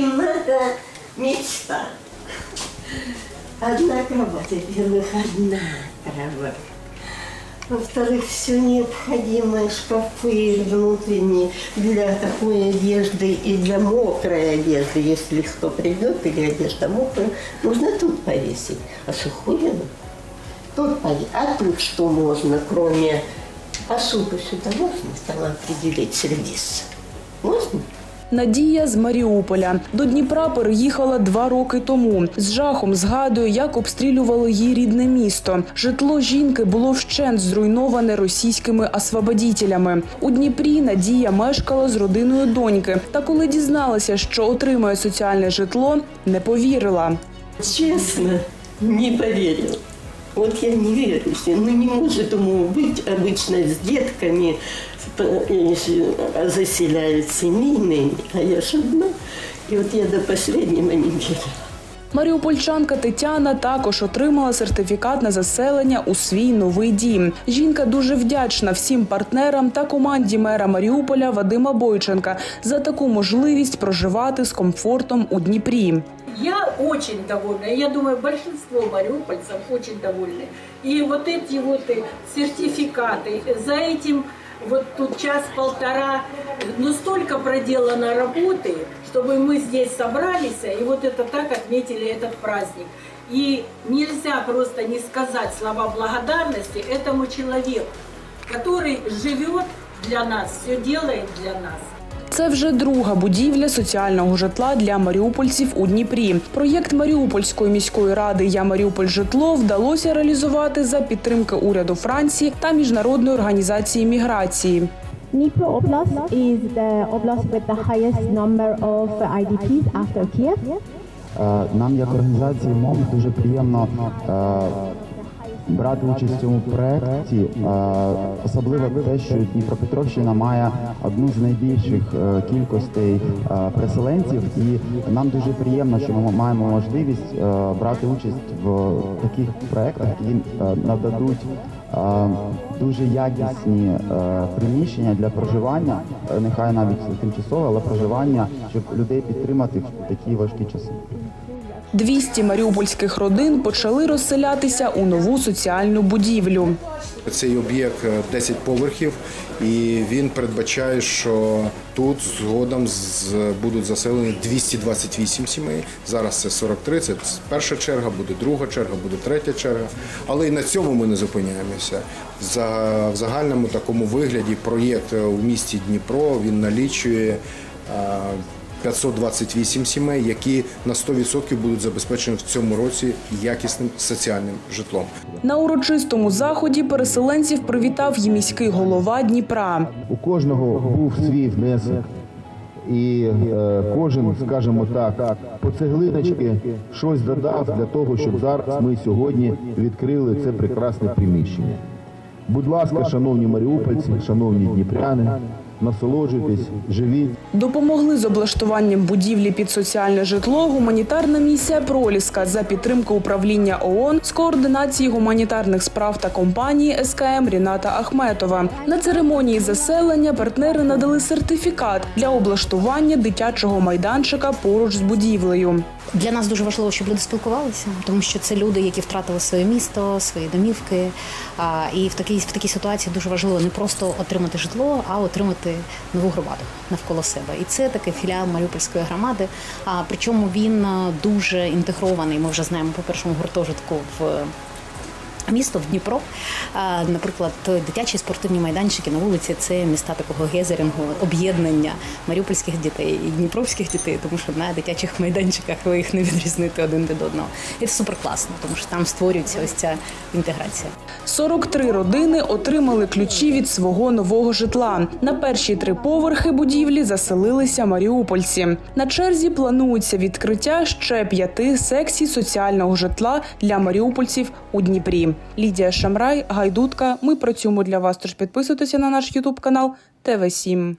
им надо мечта. Одна кровать, во-первых, одна кровать. Во-вторых, все необходимое, шкафы внутренние для такой одежды и для мокрой одежды. Если кто придет или одежда мокрая, нужно тут повесить. А сухую тут повесить. А тут что можно, кроме посуду сюда можно там определить сервис? Можно? Надія з Маріуполя до Дніпра переїхала два роки тому. З жахом згадує, як обстрілювало її рідне місто. Житло жінки було вщент зруйноване російськими освободітелями. У Дніпрі Надія мешкала з родиною доньки. Та коли дізналася, що отримає соціальне житло, не повірила. Честно, не поверил. Вот я не верю, себе. ну не может ему быть обычно с детками э, э, заселяют семейными, а я ж одна. И вот я до последнего не верила. Маріупольчанка Тетяна також отримала сертифікат на заселення у свій новий дім. Жінка дуже вдячна всім партнерам та команді мера Маріуполя Вадима Бойченка за таку можливість проживати з комфортом у Дніпрі. Я очень довольна. Я думаю, большинство мариупольцев очень довольны. И вот эти вот э, сертификаты, за этим вот тут час-полтора, ну столько проделано работы, чтобы мы здесь собрались и вот это так отметили этот праздник. И нельзя просто не сказать слова благодарности этому человеку, который живет для нас, все делает для нас. Це вже друга будівля соціального житла для маріупольців у Дніпрі. Проєкт Маріупольської міської ради Я Маріуполь житло вдалося реалізувати за підтримки уряду Франції та міжнародної організації міграції. Dnipro Oblast is the oblast with the highest number of IDPs after Kiev. Е, Нам, як організації МОМ, дуже приємно е, брати участь в цьому проєкті. Е, Особливо те, що Дніпропетровщина має одну з найбільших е, кількостей е, переселенців, і нам дуже приємно, що ми маємо можливість брати участь в таких проєктах, які нададуть. Дуже якісні приміщення для проживання, нехай навіть тимчасове, але проживання, щоб людей підтримати в такі важкі часи. 200 маріупольських родин почали розселятися у нову соціальну будівлю. Цей об'єкт е, 10 поверхів, і він передбачає, що тут згодом будуть заселені 228 сімей. Зараз це 43, це перша черга, буде друга черга, буде третя черга. Але і на цьому ми не зупиняємося. За в загальному такому вигляді проєкт е, у місті Дніпро він налічує. Е, 528 сімей, які на 100% будуть забезпечені в цьому році якісним соціальним житлом. На урочистому заході переселенців привітав і міський голова Дніпра. У кожного був свій внесок, і е, кожен, скажімо так, по цеглиночки щось додав для того, щоб зараз ми сьогодні відкрили це прекрасне приміщення. Будь ласка, шановні маріупольці, шановні дніпряни, насолоджуйтесь, живіть. Допомогли з облаштуванням будівлі під соціальне житло гуманітарна місія Проліска за підтримки управління ООН з координації гуманітарних справ та компанії СКМ Ріната Ахметова. На церемонії заселення партнери надали сертифікат для облаштування дитячого майданчика поруч з будівлею. Для нас дуже важливо, щоб люди спілкувалися, тому що це люди, які втратили своє місто, свої домівки. І в такій в такій ситуації дуже важливо не просто отримати житло, а отримати нову громаду навколо себе. І це такий філіал Маріупольської громади. А причому він дуже інтегрований. Ми вже знаємо по першому гуртожитку в. Місто в Дніпро, наприклад, дитячі спортивні майданчики на вулиці це міста такого гезерінгу, об'єднання маріупольських дітей і дніпровських дітей, тому що на дитячих майданчиках ви їх не відрізнити один від одного. І це супер класно, тому що там створюється ось ця інтеграція. 43 родини отримали ключі від свого нового житла. На перші три поверхи будівлі заселилися маріупольці. На черзі планується відкриття ще п'яти секцій соціального житла для маріупольців у Дніпрі. Лідія Шамрай, Гайдутка. Ми працюємо для вас. Тож підписуйтеся на наш Ютуб канал ТВ 7